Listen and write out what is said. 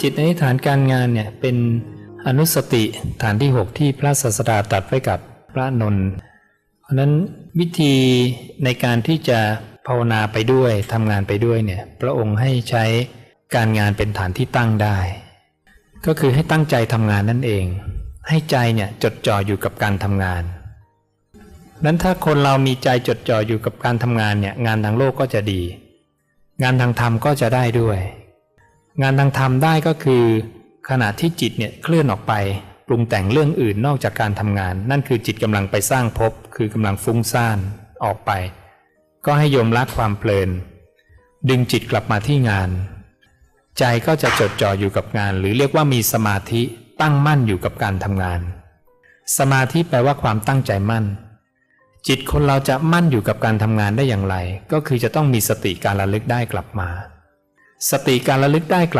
จิตในฐานการงานเนี่ยเป็นอนุสติฐานที่ 6 ที่พระศาสดาตัดไว้กับพระนนท์เพราะนั้นวิธีในการที่จะภาวนาไปด้วยทำงานไปด้วยเนี่ยพระองค์ให้ใช้การงานเป็นฐานที่ตั้งได้ ก็คือให้ตั้งใจทำงานนั่นเอง ให้ใจเนี่ยจดจ่ออยู่กับการทำงานนั้นถ้าคนเรามีใจจดจ่ออยู่กับการทำงานเนี่ยงานทางโลกก็จะดี งานทางธรรมก็จะได้ด้วย งานทางธรรมได้ก็คือ ขณะที่จิตเนี่ยเคลื่อนออกไปปรุงแต่งเรื่องอื่นนอกจากการทำงาน นั่นคือจิตกำลังไปสร้างภพคือกำลังฟุ้งซ่านออกไป ก็ให้โยมละความเพลิน ดึงจิตกลับมาที่งาน ใจก็จะจดจ่ออยู่กับงาน หรือเรียกว่ามีสมาธิตั้งมั่นอยู่กับการทำงาน สมาธิแปลว่าความตั้งใจมั่น จิตคนเราจะมั่นอยู่กับการทำงานได้อย่างไร ก็คือจะต้องมีสติการระลึกได้กลับมา สติการระลึกได้กลับ